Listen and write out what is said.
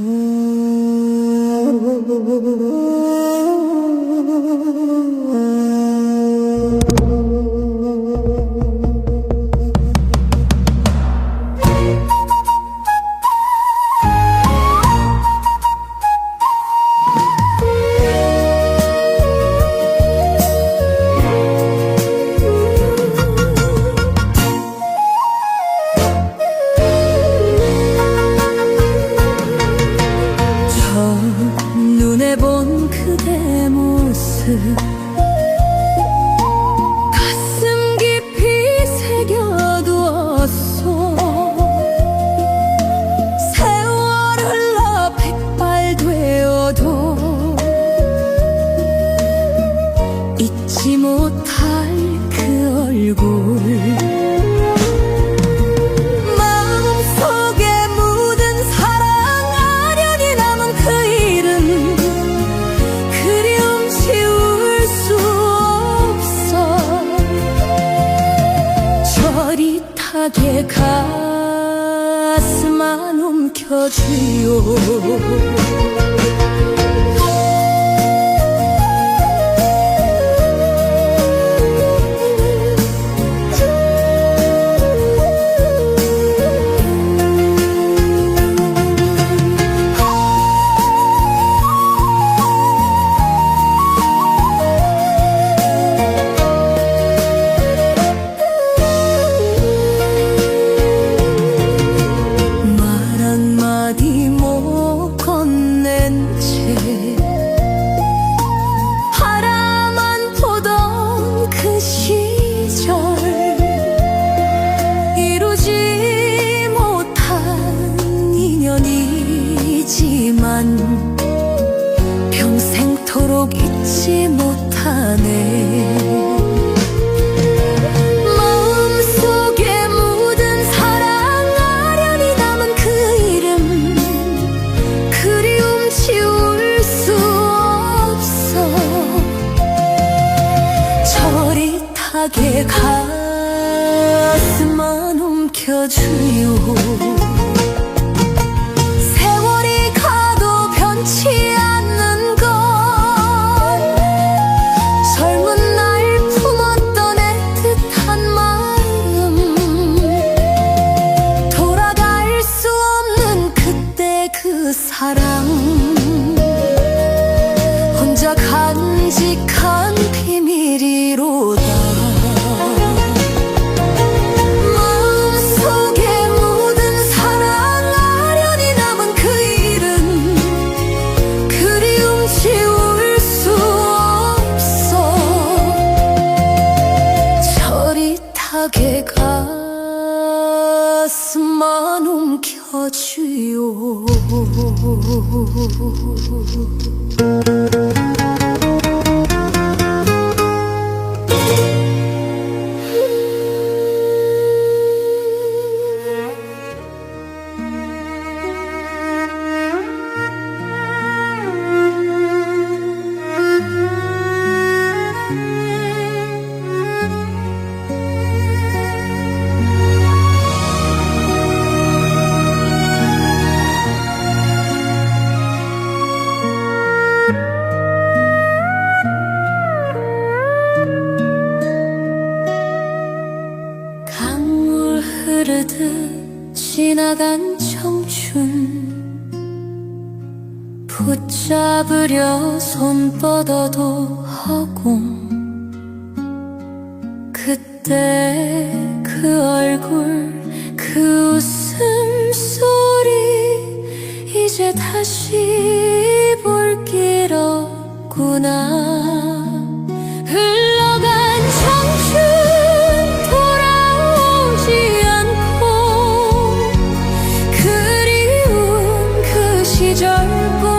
Oh, 하지요. 차게 가슴만 움켜쥐요 tek 아스만움 켜주요 흐르듯 지나간 청춘 붙잡으려 손 뻗어도 하고 그때 그 얼굴 그 웃음소리 이제 다시 而过